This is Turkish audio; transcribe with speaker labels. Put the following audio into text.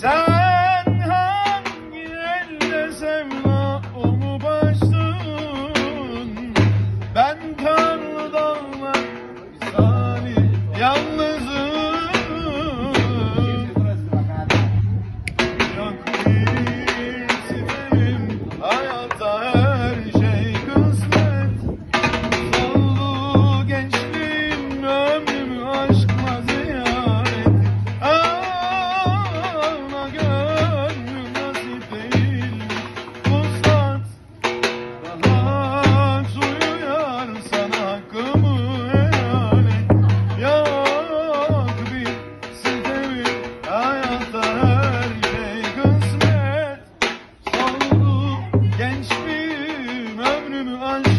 Speaker 1: Sen hangi elde sevdin? on.